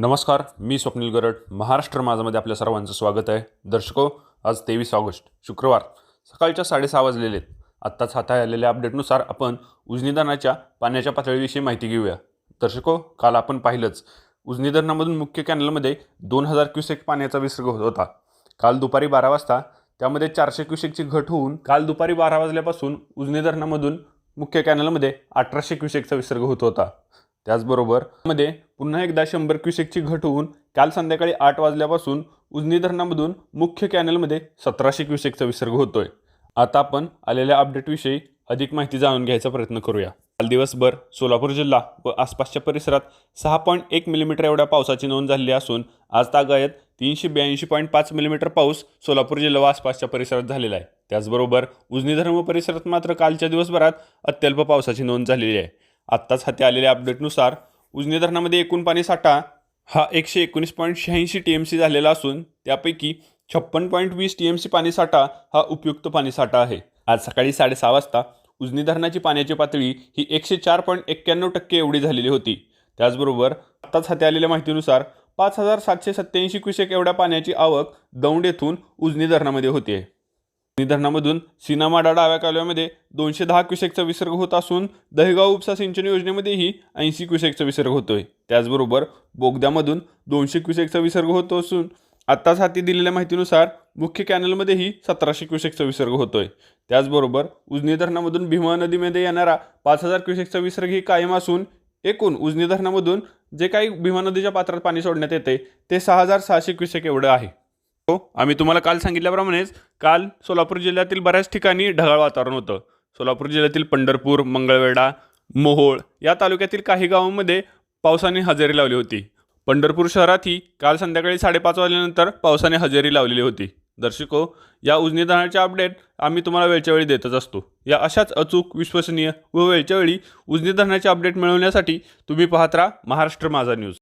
नमस्कार मी स्वप्नील गरड. महाराष्ट्र माझामध्ये आपल्या सर्वांचं स्वागत आहे. दर्शको आज तेवीस ऑगस्ट शुक्रवार. सकाळच्या साडेसहा वाजलेले आहेत. आत्ताच हाताळ आलेल्या अपडेटनुसार आपण उजनीधरणाच्या पाण्याच्या पातळीविषयी माहिती घेऊया. दर्शको काल आपण पाहिलंच उजनीधरणामधून मुख्य कॅनलमध्ये दोन हजार क्युसेक पाण्याचा विसर्ग होत होता. काल दुपारी बारा वाजता त्यामध्ये चारशे क्युसेकची घट होऊन काल दुपारी बारा वाजल्यापासून उजनी धरणामधून मुख्य कॅनलमध्ये अठराशे क्युसेकचा विसर्ग होत होता. त्याचबरोबरमध्ये पुन्हा एकदा शंभर क्युसेकची घट होऊन काल संध्याकाळी आठ वाजल्यापासून उजनी धरणामधून मुख्य कॅनलमध्ये सतराशे क्युसेकचा विसर्ग होतोय. आता आपण आलेल्या अपडेटविषयी अधिक माहिती जाणून घ्यायचा प्रयत्न करूया. काल दिवसभर सोलापूर जिल्हा व आसपासच्या परिसरात सहा पॉईंट एक मिलीमीटर एवढ्या पावसाची नोंद झालेली असून आज तागायत तीनशे ब्याऐंशी पॉईंट पाच मिलीमीटर पाऊस सोलापूर जिल्हा व आसपासच्या परिसरात झालेला आहे. त्याचबरोबर उजनी धर्म परिसरात मात्र कालच्या दिवसभरात अत्यल्प पावसाची नोंद झालेली आहे. आत्ताच हाती आलेल्या अपडेटनुसार उजनी धरणामध्ये एकूण पाणी साठा हा एकशे एकोणीस पॉईंट शहाऐंशी टी एम सी झालेला असून त्यापैकी छप्पन पॉईंट वीस टी एम सी पाणीसाठा हा उपयुक्त पाणीसाठा आहे. आज सकाळी साडेसहा वाजता उजनी धरणाची पाण्याची पातळी ही एकशे चार पॉईंट एक्क्याण्णव टक्के एवढी झालेली होती. त्याचबरोबर आत्ताच हाती आलेल्या माहितीनुसार पाच हजार सातशे सत्त्याऐंशी क्युसेक एवढ्या पाण्याची आवक दौंड येथून उजनी धरणामध्ये होते. आहे धरणामधून सीनामाडा डाव्या कालव्यामध्ये दोनशे दहा क्युसेकचा विसर्ग होत असून दहेगाव उपसा सिंचन योजनेमध्येही ऐंशी क्युसेकचा विसर्ग होतोय. त्याचबरोबर बोगद्यामधून दोनशे क्युसेकचा विसर्ग होत असून आत्ताच हाती दिलेल्या माहितीनुसार मुख्य कॅनलमध्येही सतराशे क्युसेकचा विसर्ग होतोय. त्याचबरोबर उजनी धरणामधून भीमा नदीमध्ये येणारा पाच हजार क्युसेकचा विसर्गही कायम असून एकूण उजनी धरणामधून जे काही भीमा नदीच्या पात्रात पाणी सोडण्यात येते ते सहा हजार सहाशे क्युसेक एवढं आहे. हो आम्ही तुम्हाला काल सांगितल्याप्रमाणेच काल सोलापूर जिल्ह्यातील बऱ्याच ठिकाणी ढगाळ वातावरण होतं. सोलापूर जिल्ह्यातील पंढरपूर मंगळवेढा मोहोळ या तालुक्यातील काही गावांमध्ये पावसाने हजेरी लावली होती. पंढरपूर शहरातही काल संध्याकाळी साडेपाच वाजल्यानंतर पावसाने हजेरी लावलेली होती. दर्शको या उजनी धरणाचे अपडेट आम्ही तुम्हाला वेळच्या वेळी देतच असतो. या अशाच अचूक विश्वसनीय व वेळच्या वेळी उजनी धरणाचे अपडेट मिळवण्यासाठी तुम्ही पाहत राहा महाराष्ट्र माझा न्यूज.